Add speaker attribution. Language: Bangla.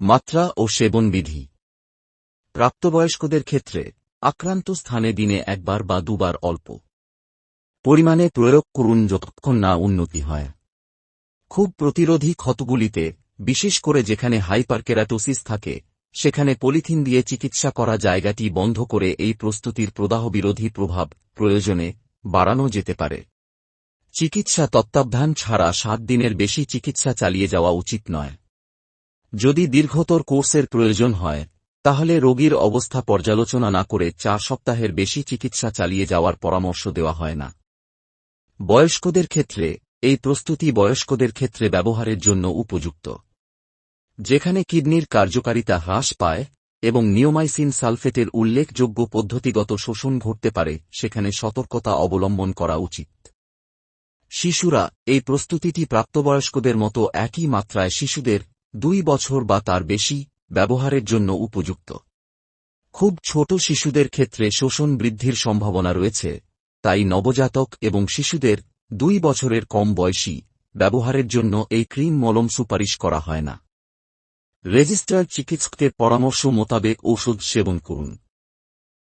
Speaker 1: মাত্রা ও সেবন বিধি প্রাপ্তবয়স্কদের ক্ষেত্রে আক্রান্ত স্থানে দিনে একবার বা দুবার অল্প। পরিমাণে প্রয়োগ করুন যতক্ষণ না উন্নতি হয়। খুব প্রতিরোধী ক্ষতগুলিতে, বিশেষ করে যেখানে হাইপারকেরাটোসিস থাকে, সেখানে পলিথিন দিয়ে চিকিৎসা করা জায়গাটি বন্ধ করে এই প্রস্তুতির প্রদাহ বিরোধী প্রভাব প্রয়োজনে বাড়ানো যেতে পারে। চিকিৎসা তত্ত্বাবধান ছাড়া সাত দিনের বেশি চিকিৎসা চালিয়ে যাওয়া উচিত নয়। যদি দীর্ঘতর কোর্সের প্রয়োজন হয়, তাহলে রোগীর অবস্থা পর্যালোচনা না করে চার সপ্তাহের বেশি চিকিৎসা চালিয়ে যাওয়ার পরামর্শ দেওয়া হয় না। বয়স্কদের ক্ষেত্রে, এই প্রস্তুতি বয়স্কদের ক্ষেত্রে ব্যবহারের জন্য উপযুক্ত। যেখানে কিডনির কার্যকারিতা হ্রাস পায় এবং নিওমাইসিন সালফেটের উল্লেখযোগ্য পদ্ধতিগত শোষণ ঘটতে পারে, সেখানে সতর্কতা অবলম্বন করা উচিত। শিশুরা এই প্রস্তুতিটি প্রাপ্তবয়স্কদের মতো একই মাত্রায় শিশুদের দুই বছর বা তার বেশি ব্যবহারের জন্য উপযুক্ত। খুব ছোট শিশুদের ক্ষেত্রে শোষণ বৃদ্ধির সম্ভাবনা রয়েছে, তাই নবজাতক এবং শিশুদের দুই বছরের কম বয়সী ব্যবহারের জন্য এই ক্রিম মলম সুপারিশ করা হয় না। রেজিস্টার চিকিৎসকের পরামর্শ মোতাবেক ওষুধ সেবন করুন।